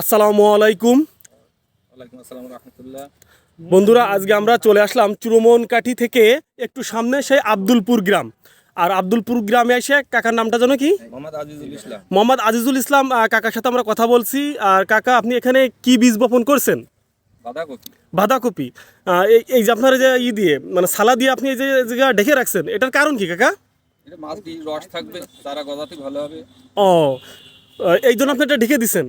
আসসালামু আলাইকুম। ওয়ালাইকুম বন্ধুরা আজকে আমরা চলে আসলাম চুরমনকাঠি থেকে একটু সামনে সেই আব্দুলপুর গ্রাম। আর আব্দুলপুর গ্রামে এসে কাকার নামটা জানো কি? মোহাম্মদ আজিজুল ইসলাম। কাকার সাথে আমরা কথা বলছি। আর কাকা আপনি এখানে কি বীজ বপন করছেন? বাঁধাকপি। এই যে আপনার যে ই দিয়ে মানে সালা দিয়ে আপনি এই যে জায়গা ঢেকে রাখছেন এটার কারণ কি কাকা? মাছ রস থাকবে চারা গজাতে ভালো হবে। ও এই জন্য আপনি এটা ঢেকে দিছেন?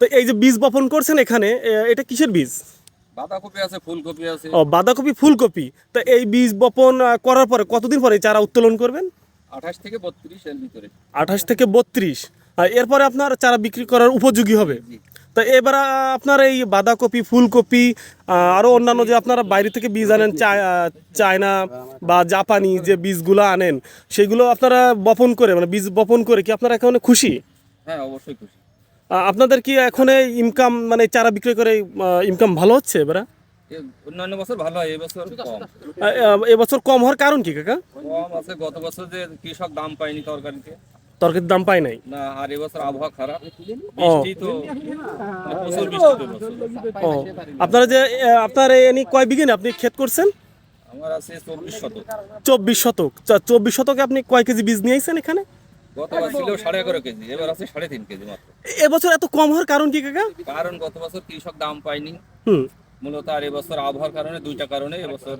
তো এই যে বীজ বপন করছেন এখানে এটা কিসের বীজ? বাঁধাকপি আছে ফুলকপি আছে। ও বাঁধাকপি ফুলকপি। তা এই বীজ বপন করার পরে কতদিন পরে চারা উত্তোলন করবেন? আঠাশ থেকে বত্রিশ এর ভিতরে। আঠাশ থেকে বত্রিশ। আর এরপরে আপনার চারা বিক্রি করার উপযোগী হবে। তা এবার আপনার এই বাঁধাকপি ফুলকপি আরও অন্যান্য যে আপনারা বাইরে থেকে বীজ আনেন চায়না বা জাপানি যে বীজগুলো আনেন সেগুলো আপনারা বপন করে মানে বীজ বপন করে কি আপনারা এখন খুশি? হ্যাঁ অবশ্যই খুশি। আপনাদের কি এখন ইনকাম মানে চারা বিক্রি করে ইনকাম ভালো হচ্ছে এবার? অন্যান্য বছর ভালো হয় এবছর কম। এবছর কম হওয়ার কারণ কি কাকা? কম আছে গত বছর যে কৃষক দাম পায়নি তরকারিতে। তরকারির দাম পায় নাই? না আর এবছর আবহাওয়া খারাপ। বৃষ্টি তো প্রচুর বৃষ্টি তো ও আপনারা যে আপনার এনি কয় বিঘে আপনি ক্ষেত করছেন? আমার আছে চব্বিশ শতক। চব্বিশ শতক। চব্বিশ শতকে আপনি কয় কেজি বীজ নিয়ে আসছেন এখানে? গতবার ছিল সাড়ে এগারো কেজি এবার আছে সাড়ে তিন কেজি মাত্র। এবছর এত কম হওয়ার কারণ কি কাকা? কারণ গত বছর কৃষক দাম পায়নি। মূলত আর এবছর আবহাওয়ার কারণে দুইটা কারণে এবছর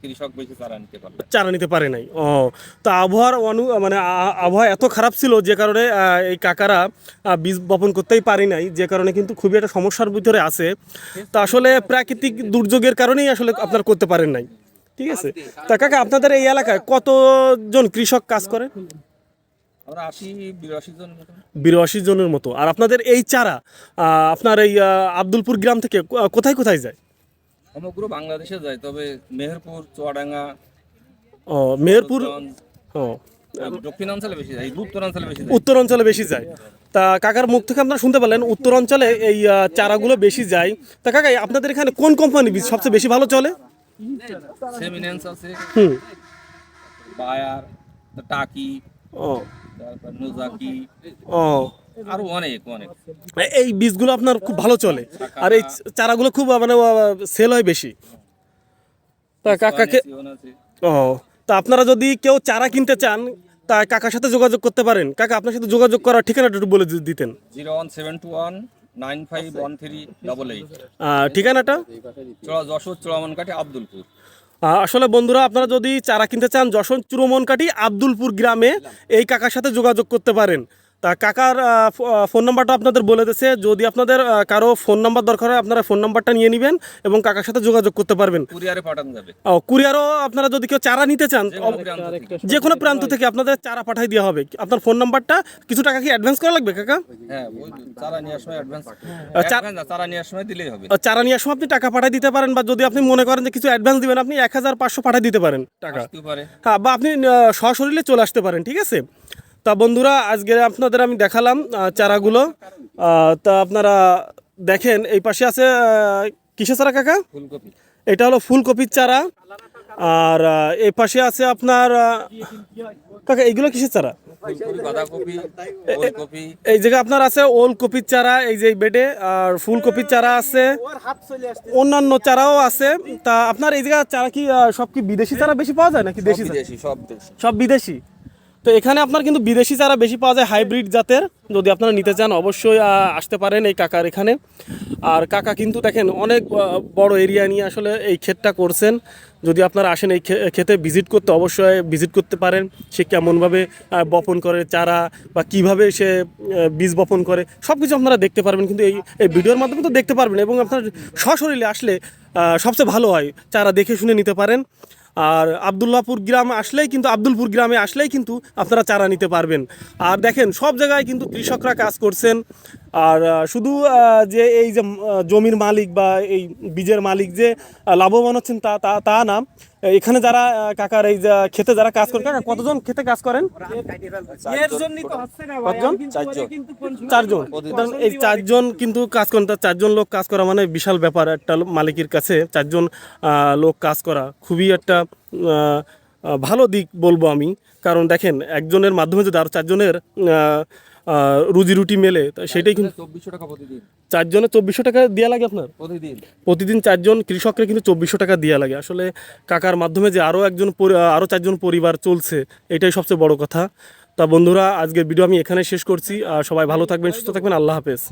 কৃষক বেশি চারা নিতে পারবে। চারা নিতে পারে নাই। ও তা আবহাওয়ার অনু মানে আবহাওয়া এত খারাপ ছিল যে কারণে এই কাকারা বীজ বপন করতেই পারি নাই যে কারণে কিন্তু খুবই একটা সমস্যার ভিতরে আছে। তা আসলে প্রাকৃতিক দুর্যোগের কারণেই আসলে আপনার করতে পারেন নাই। ঠিক আছে? তা কাকা আপনাদের এই এলাকায় কতজন কৃষক কাজ করে? বিরাশি জনের মতো। আর আপনাদের এই চারা আপনার এই আব্দুলপুর গ্রাম থেকে কোথায় কোথায় যায়? সমগ্র বাংলাদেশে যায় তবে মেহেরপুর চুয়াডাঙ্গা ও মেহেরপুর ও। দক্ষিণাঞ্চলে বেশি যায় উত্তরাঞ্চলে বেশি যায়। উত্তর অঞ্চলে বেশি যায়। তা কাকার মুখ থেকে আপনারা শুনতে পারলেন উত্তর অঞ্চলে এই চারাগুলো বেশি যায়। তা কাকা আপনাদের এখানে কোন কোম্পানি বীজ সবচেয়ে বেশি ভালো চলে? সেমিনেন্স আছে। হুম। বায়ার টাকি। ও। তারপর নোজাকি। ও। আরও অনেক অনেক। এই বীজগুলো আপনার খুব ভালো চলে। আর এই চারাগুলো খুব মানে সেল হয় বেশি। তা কাকাকে ও। তা আপনারা যদি কেউ চারা কিনতে চান তা কাকার সাথে যোগাযোগ করতে পারেন। কাকা আপনার সাথে যোগাযোগ করার ঠিকানাটা একটু বলে দিতেন। Zero one seven two one nine five one three double eight. ঠিকানাটা? যশোর চূড়ামনকাঠি আব্দুলপুর। আসলে বন্ধুরা, আপনারা যদি চারা কিনতে চান, যশোর চুরমনকাটি আব্দুলপুর গ্রামে এই কাকার সাথে যোগাযোগ করতে পারেন। তা কাকার ফোন নাম্বারটা আপনাদের বলে দিয়েছে। যদি আপনাদের কারও ফোন নাম্বার দরকার হয় আপনারা ফোন নাম্বারটা নিয়ে নেবেন এবং কাকার সাথে যোগাযোগ করতে পারবেন। কুরিয়ারে পাঠানো যাবে। ও, কুরিয়ারও আপনারা যদি কেউ চারা নিতে চান যে কোনো প্রান্ত থেকে। আপনাদের চারা পাঠিয়ে দেওয়া হবে। আপনার ফোন নাম্বারটা কিছু টাকা কি অ্যাডভান্স করা লাগবে কাকা? হ্যাঁ চারা নেওয়ার সময় অ্যাডভান্স চারা নেওয়ার সময় দিলেই হবে। আর চারা নেওয়ার সময় আপনি টাকা পাঠিয়ে দিতে পারেন বা যদি আপনি মনে করেন যে কিছু অ্যাডভান্স দিবেন আপনি এক হাজার পাঁচশো পাঠিয়ে দিতে পারেন টাকা। হ্যাঁ বা আপনি সশরীরে চলে আসতে পারেন ঠিক আছে? তা বন্ধুরা আজকে আপনাদের আমি দেখালাম চারাগুলো। তা আপনারা দেখেন এই পাশে আছে কিসের চারা কাকা? এটা হলো ফুলকপির চারা। আর এই পাশে আছে আপনার কাকা এইগুলো কিসের চারা? এই জায়গায় আপনার আছে ওল কপির চারা এই যে বেডে আর ফুলকপির চারা আছে। অন্যান্য চারাও আছে। তা আপনার এই জায়গায় চারা কি সব কি বিদেশি চারা বেশি পাওয়া যায় নাকি দেশি। সব বিদেশি? তো এখানে আপনার কিন্তু বিদেশি চারা বেশি পাওয়া যায় হাইব্রিড জাতের। যদি আপনারা নিতে চান, অবশ্যই আসতে পারেন এই কাকার এখানে। আর কাকা কিন্তু দেখেন, অনেক বড় এরিয়া নিয়ে আসলে এই ক্ষেতটা করছেন। যদি আপনারা আসেন এই ক্ষেতে ভিজিট করতে, অবশ্যই ভিজিট করতে পারেন। সে কেমনভাবে বপন করে চারা বা কীভাবে সে বীজ বপন করে সব কিছু আপনারা দেখতে পারবেন। কিন্তু এই এই ভিডিওর মাধ্যমে তো দেখতে পারবেন এবং আপনার সশরীরে আসলে সবচেয়ে ভালো হয়। চারা দেখে শুনে নিতে পারেন। আর আবদুল্লাপুর গ্রাম আসলেই কিন্তু, আবদুলপুর গ্রামে আসলেই কিন্তু আপনারা চারা নিতে পারবেন। আর দেখেন, সব জায়গায় কিন্তু কৃষকরা কাজ করছেন। আর শুধু যে এই যে জমির মালিক বা এই বীজের মালিক যে লাভবান হচ্ছেন তা তা না। এখানে যারা কাকার এই যে খেতে যারা কাজ করে কাকা কতজন খেতে কাজ করেন? কতজন? চারজন। এই চারজন কিন্তু কাজ করেন তার চারজন লোক কাজ করা মানে বিশাল ব্যাপার একটা মালিকের কাছে চারজন লোক কাজ করা। খুবই একটা ভালো দিক বলব আমি। কারণ দেখেন একজনের মাধ্যমে যদি আরও চারজনের রুজি রুটি মেলে সেটাই কিন্তু চব্বিশশো টাকা প্রতিদিন। চারজনে চব্বিশশো টাকা দেওয়া লাগে আপনার? প্রতিদিন। প্রতিদিন চারজন কৃষককে কিন্তু চব্বিশশো টাকা দেওয়া লাগে। আসলে কাকার মাধ্যমে যে আরও একজন আরও চারজন পরিবার চলছে এটাই সবচেয়ে বড় কথা। তা বন্ধুরা আজকের ভিডিও আমি এখানে শেষ করছি। আর সবাই ভালো থাকবেন সুস্থ থাকবেন। আল্লাহ হাফেজ।